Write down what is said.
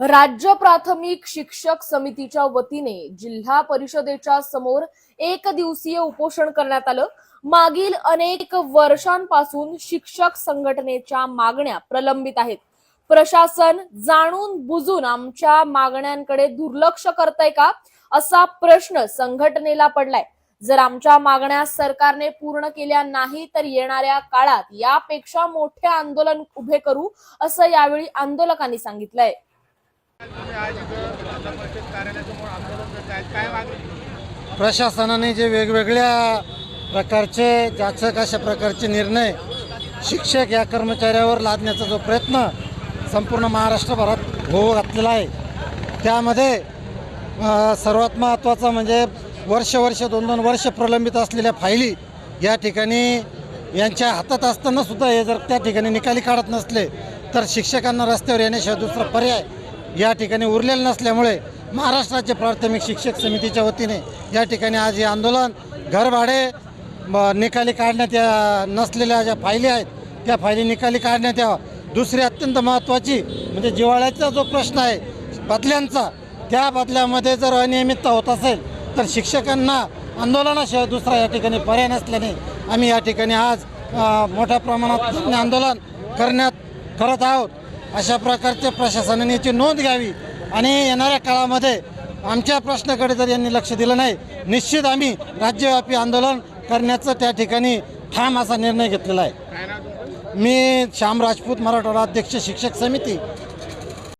राज्य प्राथमिक शिक्षक समितीच्या वतीने जिल्हा परिषदेच्या समोर एक दिवसीय उपोषण करण्यात आलं. मागील अनेक वर्षांपासून शिक्षक संघटनेच्या मागण्या प्रलंबित आहेत. प्रशासन जाणून बुजून आमच्या मागण्यांकडे दुर्लक्ष करतय का असा प्रश्न संघटनेला पडलाय. जर आमच्या मागण्या सरकारने पूर्ण केल्या नाही तर येणाऱ्या काळात यापेक्षा मोठे आंदोलन उभे करू असं यावेळी आंदोलकांनी सांगितलंय. प्रशासनाने जे वेगवेगळ्या प्रकारचे जाचक अशा प्रकारचे निर्णय शिक्षक या कर्मचाऱ्यावर लादण्याचा जो प्रयत्न संपूर्ण महाराष्ट्रभरात होऊ घातलेला आहे. त्यामध्ये सर्वात महत्त्वाचं म्हणजे वर्ष वर्ष दोन दोन वर्ष प्रलंबित असलेल्या फायली या ठिकाणी यांच्या हातात असतानासुद्धा हे जर त्या ठिकाणी निकाली काढत नसले तर शिक्षकांना रस्त्यावर येण्याशिवाय दुसरा पर्याय या ठिकाणी उरलेलं नसल्यामुळे महाराष्ट्राचे प्राथमिक शिक्षक समितीच्या वतीने या ठिकाणी आज हे आंदोलन घरभाडे निकाली काढण्यात या नसलेल्या ज्या फायली आहेत त्या फायली निकाली काढण्यात यावा दुसरी अत्यंत महत्त्वाची म्हणजे जिवाळ्याचा जो प्रश्न आहे बदल्यांचा त्या बदल्यामध्ये जर अनियमितता होत असेल तर शिक्षकांना आंदोलनाशिवाय दुसरा या ठिकाणी पर्याय नसल्याने आम्ही या ठिकाणी आज मोठ्या प्रमाणात आंदोलन करण्यात करत आहोत. अशा प्रकारच्या प्रशासनाने याची नोंद घ्यावी आणि येणाऱ्या काळामध्ये आमच्या प्रश्नाकडे जर यांनी लक्ष दिलं नाही. निश्चित आम्ही राज्यव्यापी आंदोलन करण्याचं त्या ठिकाणी ठाम असा निर्णय घेतलेला आहे. मी श्याम राजपूत मराठवाडा अध्यक्ष शिक्षक समिती